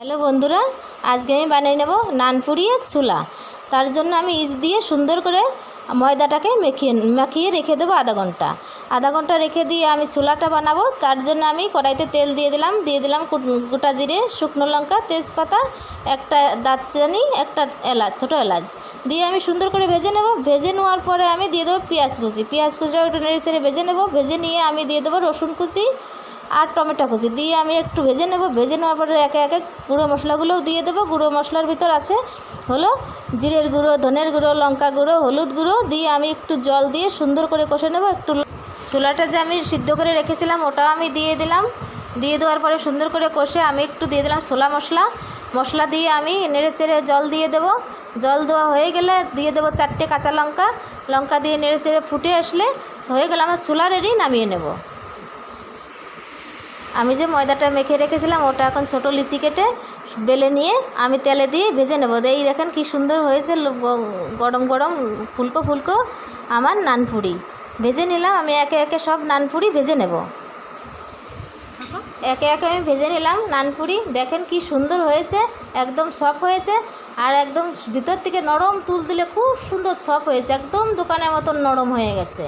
Hello বন্ধুরা, আজকে আমি বানিয়ে নেব নানপুরি আর ছোলা। তার জন্য আমি ইস দিয়ে সুন্দর করে ময়দাটাকে মেখিয়ে, মাখিয়ে রেখে দেবো আধা ঘণ্টা। আধা ঘণ্টা রেখে দিয়ে আমি ছোলাটা বানাবো। তার জন্য আমি কড়াইতে তেল দিয়ে দিলাম। দিয়ে দিলাম গোটা জিরে, শুকনো লঙ্কা, তেজপাতা, একটা দারচিনি, একটা এলাচ ছোটো এলাচ। দিয়ে আমি সুন্দর করে ভেজে নেব। ভেজে নেওয়ার পরে আমি দিয়ে দেবো পেঁয়াজ কুচি। পেঁয়াজ কুচিটা একটু নেড়ে চেড়ে ভেজে নেব। ভেজে নিয়ে আমি দিয়ে দেবো রসুন কুচি আর টমেটো কুচি দিয়ে আমি একটু ভেজে নেব। ভেজে নেওয়ার পরে একে একে গুঁড়ো মশলাগুলোও দিয়ে দেবো। গুঁড়ো মশলার ভিতর আছে হলো জিরের গুঁড়ো, ধনের গুঁড়ো, লঙ্কা গুঁড়ো, হলুদ গুঁড়ো দিয়ে আমি একটু জল দিয়ে সুন্দর করে কষে নেব। একটু ছোলাটা যে আমি সিদ্ধ করে রেখেছিলাম ওটাও আমি দিয়ে দিলাম। দিয়ে দেওয়ার পরে সুন্দর করে কষে আমি একটু দিয়ে দিলাম ছোলা মশলা। মশলা দিয়ে আমি নেড়ে চেড়ে জল দিয়ে দেবো। জল দেওয়া হয়ে গেলে দিয়ে দেবো চারটে কাঁচা লঙ্কা। লঙ্কা দিয়ে নেড়ে চেড়ে ফুটে আসলে হয়ে গেলে আমার ছোলা রেডি নামিয়ে নেব। আমি যে ময়দাটা মেখে রেখেছিলাম, ওটা এখন ছোট লিচি কেটে বেলে নিয়ে আমি তেলে দিয়ে ভেজে নেব। এই দেখেন কি সুন্দর হয়েছে গরম গরম ফুলকো ফুলকো আমার নানপুরি ভেজে নিলাম, আমি একে একে সব নানপুরি ভেজে নেব। একে একে আমি ভেজে নিলাম নানপুরি দেখেন কি সুন্দর হয়েছে, একদম সফ হয়েছে আর একদম ভিতর থেকে নরম তুল দিলে খুব সুন্দর ছপ হয়েছে, একদম দোকানের মতন নরম হয়ে গেছে।